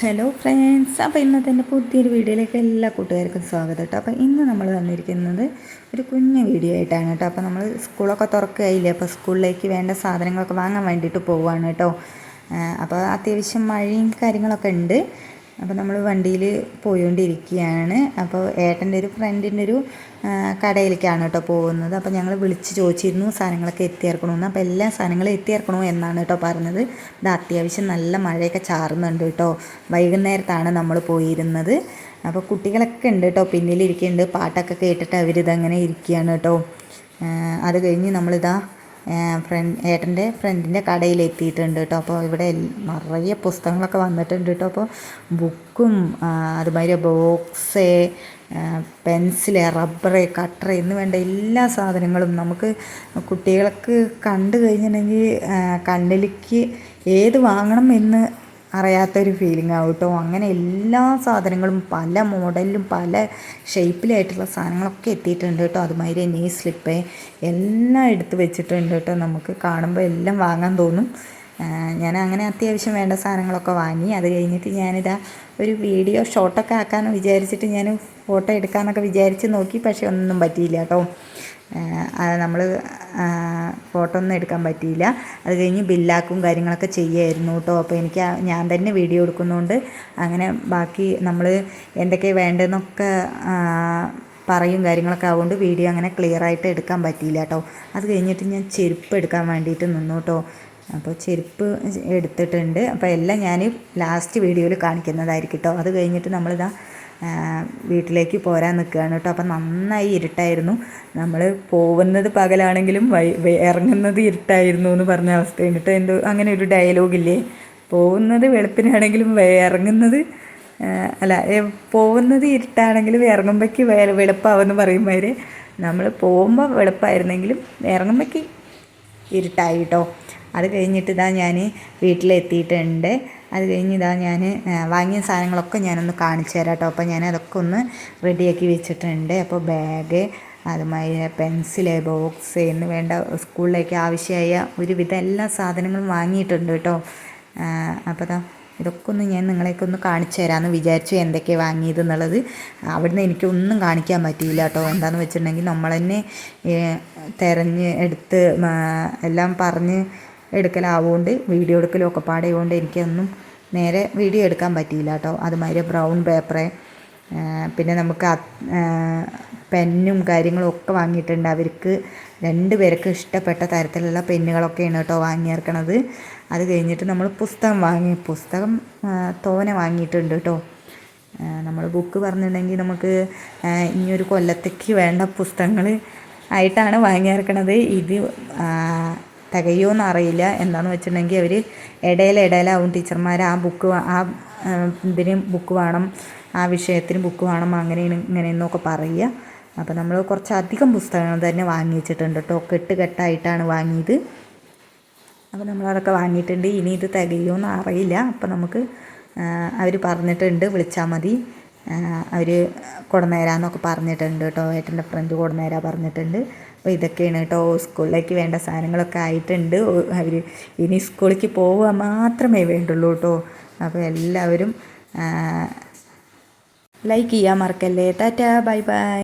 Hello friends അപ്പോൾ ഇന്നത്തെ എന്റെ പുതിയൊരു വീഡിയോയിലേക്ക് എല്ലാ കൂട്ടുകാർക്കും സ്വാഗതം കേട്ടോ. അപ്പോൾ ഇന്ന് നമ്മൾ തന്നിരിക്കുന്നത് ഒരു കുഞ്ഞു വീഡിയോ ആയിട്ടാണ് കേട്ടോ. അപ്പോൾ നമ്മൾ സ്കൂളൊക്കെ തുറക്കുകയില്ലേ അപ്പോൾ സ്കൂളിലേക്ക് വേണ്ട സാധനങ്ങളൊക്കെ വാങ്ങാൻ വേണ്ടിയിട്ട് പോവുകയാണ് കേട്ടോ. അപ്പോൾ അത്യാവശ്യം മഴയും കാര്യങ്ങളൊക്കെ ഉണ്ട്. അപ്പോൾ നമ്മൾ വണ്ടിയിൽ പോയിക്കൊണ്ടിരിക്കുകയാണ് അപ്പോൾ ഏട്ടന്റെ ഒരു ഫ്രണ്ടിന്റെ ഒരു കടയിലേക്കാണ് കേട്ടോ പോകുന്നത്. അപ്പോൾ ഞങ്ങൾ വിളിച്ച് ചോദിച്ചിരുന്നു സാധനങ്ങളൊക്കെ എത്തിയിറക്കണമെന്ന് അപ്പോൾ എല്ലാ സാധനങ്ങളും എത്തിയിറക്കണോ എന്നാണ് കേട്ടോ പറഞ്ഞത്. ഇത് അത്യാവശ്യം നല്ല മഴയൊക്കെ ചാറുന്നുണ്ട് കേട്ടോ. വൈകുന്നേരത്താണ് നമ്മൾ പോയിരുന്നത്. അപ്പോൾ കുട്ടികളൊക്കെ ഉണ്ട് കേട്ടോ പിന്നിലിരിക്കുന്നുണ്ട് പാട്ടൊക്കെ കേട്ടിട്ട് അവരിതങ്ങനെ ഇരിക്കുകയാണ് കേട്ടോ. അത് കഴിഞ്ഞ് നമ്മളിതാ ഫ്രണ്ട് ഏട്ടന്റെ ഫ്രണ്ടിന്റെ കടയിൽ എത്തിയിട്ടുണ്ട് കേട്ടോ അപ്പോൾ ഇവിടെ നിറയെ പുസ്തകങ്ങളൊക്കെ വന്നിട്ടുണ്ട് കേട്ടോ അപ്പോൾ ബുക്കും അതുമാതിരി ബോക്സ് പെൻസിൽ റബ്ബർ കട്ടർ എന്ന് വേണ്ട എല്ലാ സാധനങ്ങളും നമുക്ക് കുട്ടികൾക്ക് കണ്ടു കഴിഞ്ഞിട്ടുണ്ടെങ്കിൽ കണ്ണിലേക്ക് ഏത് വാങ്ങണം എന്ന് അറിയാത്തൊരു ഫീലിംഗ് ആവും കേട്ടോ അങ്ങനെ എല്ലാ സാധനങ്ങളും പല മോഡലിലും പല ഷേപ്പിലായിട്ടുള്ള സാധനങ്ങളൊക്കെ എത്തിയിട്ടുണ്ട് കേട്ടോ അതുമാതിരി നീ സ്ലിപ്പ് എല്ലാം എടുത്ത് വെച്ചിട്ടുണ്ട് കേട്ടോ നമുക്ക് കാണുമ്പോൾ എല്ലാം വാങ്ങാൻ തോന്നും. ഞാൻ അങ്ങനെ അത്യാവശ്യം വേണ്ട സാധനങ്ങളൊക്കെ വാങ്ങി. അത് കഴിഞ്ഞിട്ട് ഞാനിതാ ഒരു വീഡിയോ ഷോട്ടൊക്കെ ആക്കാമെന്ന് വിചാരിച്ചിട്ട് ഞാൻ ഫോട്ടോ എടുക്കാമെന്നൊക്കെ വിചാരിച്ച് നോക്കി പക്ഷേ ഒന്നും പറ്റിയില്ല കേട്ടോ. നമ്മൾ ഫോട്ടോ ഒന്നും എടുക്കാൻ പറ്റിയില്ല. അത് കഴിഞ്ഞ് ബില്ലാക്കും കാര്യങ്ങളൊക്കെ ചെയ്യുമായിരുന്നു കേട്ടോ. അപ്പോൾ എനിക്ക് ഞാൻ തന്നെ വീഡിയോ എടുക്കുന്നതുകൊണ്ട് അങ്ങനെ ബാക്കി നമ്മൾ എന്തൊക്കെ വേണ്ടതെന്നൊക്കെ പറയും കാര്യങ്ങളൊക്കെ ആവുകൊണ്ട് വീഡിയോ അങ്ങനെ ക്ലിയറായിട്ട് എടുക്കാൻ പറ്റിയില്ല കേട്ടോ. അത് കഴിഞ്ഞിട്ട് ഞാൻ ചെരുപ്പ് എടുക്കാൻ വേണ്ടിയിട്ട് നിന്നു കേട്ടോ. അപ്പോൾ ചെരുപ്പ് എടുത്തിട്ടുണ്ട്. അപ്പോൾ എല്ലാം ഞാൻ ലാസ്റ്റ് വീഡിയോയിൽ കാണിക്കുന്നതായിരിക്കും കേട്ടോ അത് കഴിഞ്ഞിട്ട് നമ്മളിതാ വീട്ടിലേക്ക് പോരാൻ നിൽക്കുകയാണ് കേട്ടോ. അപ്പം നന്നായി ഇരുട്ടായിരുന്നു. നമ്മൾ പോകുന്നത് പകലാണെങ്കിലും ഇറങ്ങുന്നത് ഇരുട്ടായിരുന്നു എന്ന് പറഞ്ഞ അവസ്ഥയാണ് കേട്ടോ. എന്തോ അങ്ങനെ ഒരു ഡയലോഗില്ലേ പോകുന്നത് വെളുപ്പിനാണെങ്കിലും ഇറങ്ങുന്നത് അല്ല പോകുന്നത് ഇരുട്ടാണെങ്കിലും ഇറങ്ങുമ്പോഴേക്ക് വെളുപ്പാവെന്ന് പറയുമ്പോൾ നമ്മൾ പോകുമ്പോൾ വെളുപ്പായിരുന്നെങ്കിലും ഇറങ്ങുമ്പോഴേക്ക് ഇരുട്ടായി കേട്ടോ. അത് കഴിഞ്ഞിട്ട് ഇതാ ഞാൻ വീട്ടിലെത്തിയിട്ടുണ്ട്. അത് കഴിഞ്ഞ് ഇതാ ഞാൻ വാങ്ങിയ സാധനങ്ങളൊക്കെ ഞാനൊന്ന് കാണിച്ചു തരാം കേട്ടോ. അപ്പോൾ ഞാൻ അതൊക്കെ ഒന്ന് റെഡിയാക്കി വെച്ചിട്ടുണ്ട്. അപ്പോൾ ബാഗ് അതുമായി പെൻസിൽ ബോക്സ് എന്ന് വേണ്ട സ്കൂളിലേക്ക് ആവശ്യമായ ഒരുവിധ എല്ലാ സാധനങ്ങളും വാങ്ങിയിട്ടുണ്ട് കേട്ടോ. അപ്പോൾ അതാ ഇതൊക്കെ ഒന്ന് ഞാൻ നിങ്ങളെയൊക്കെ ഒന്ന് കാണിച്ചു തരാമെന്ന് വിചാരിച്ചു എന്തൊക്കെയാണ് വാങ്ങിയത് എന്നുള്ളത്. അവിടുന്ന് എനിക്കൊന്നും കാണിക്കാൻ പറ്റിയില്ല കേട്ടോ. എന്താണെന്ന് വെച്ചിട്ടുണ്ടെങ്കിൽ നമ്മൾ തന്നെ തിരഞ്ഞ് എടുത്ത് എല്ലാം പറഞ്ഞ് എടുക്കലാവുകൊണ്ട് വീഡിയോ എടുക്കലും ഒക്കെ പാടെയുകൊണ്ട് എനിക്കൊന്നും നേരെ വീഡിയോ എടുക്കാൻ പറ്റിയില്ല കേട്ടോ. അതുമാതിരി ബ്രൗൺ പേപ്പറ് പിന്നെ നമുക്ക് പെന്നും കാര്യങ്ങളും ഒക്കെ വാങ്ങിയിട്ടുണ്ട്. അവർക്ക് രണ്ട് പേർക്ക് ഇഷ്ടപ്പെട്ട തരത്തിലുള്ള പെന്നുകളൊക്കെയാണ് കേട്ടോ വാങ്ങിയിറക്കണത് അത് കഴിഞ്ഞിട്ട് നമ്മൾ പുസ്തകം വാങ്ങി പുസ്തകം തോനെ വാങ്ങിയിട്ടുണ്ട് കേട്ടോ. നമ്മൾ ബുക്ക് പറഞ്ഞിട്ടുണ്ടെങ്കിൽ നമുക്ക് ഇനിയൊരു കൊല്ലത്തേക്ക് വേണ്ട പുസ്തകങ്ങൾ ആയിട്ടാണ് വാങ്ങിയിറക്കണത് ഇത് തികയുമെന്ന് അറിയില്ല എന്താണെന്ന് വെച്ചിട്ടുണ്ടെങ്കിൽ അവർ ഇടയിൽ ഇടയിലാവും ടീച്ചർമാർ ആ ബുക്ക് ആ ഇതിന് ബുക്ക് വേണം ആ വിഷയത്തിന് ബുക്ക് വേണം അങ്ങനെയാണ് ഇങ്ങനെയെന്നൊക്കെ പറയുക. അപ്പോൾ നമ്മൾ കുറച്ചധികം പുസ്തകങ്ങൾ തന്നെ വാങ്ങിച്ചിട്ടുണ്ട് കേട്ടോ കെട്ട് കെട്ടായിട്ടാണ് വാങ്ങിയത്. അപ്പോൾ നമ്മളതൊക്കെ വാങ്ങിയിട്ടുണ്ട്. ഇനി ഇത് തികയുമെന്ന് അറിയില്ല. അപ്പോൾ നമുക്ക് അവർ പറഞ്ഞിട്ടുണ്ട് വിളിച്ചാൽ മതി. അവർ കൊടുന്നേരാന്നൊക്കെ പറഞ്ഞിട്ടുണ്ട് കേട്ടോ. ഏട്ടന്റെ ഫ്രണ്ട് കൊടുന്നേരാ പറഞ്ഞിട്ടുണ്ട്. അപ്പോൾ ഇതൊക്കെയാണ് കേട്ടോ. സ്കൂളിലേക്ക് വേണ്ട സാധനങ്ങളൊക്കെ ആയിട്ടുണ്ട്. അവർ ഇനി സ്കൂളിലേക്ക് പോവുക മാത്രമേ വേണ്ടുള്ളൂ കേട്ടോ. അപ്പോൾ എല്ലാവരും ലൈക്ക് ചെയ്യാൻ മറക്കല്ലേ. Tata bye bye.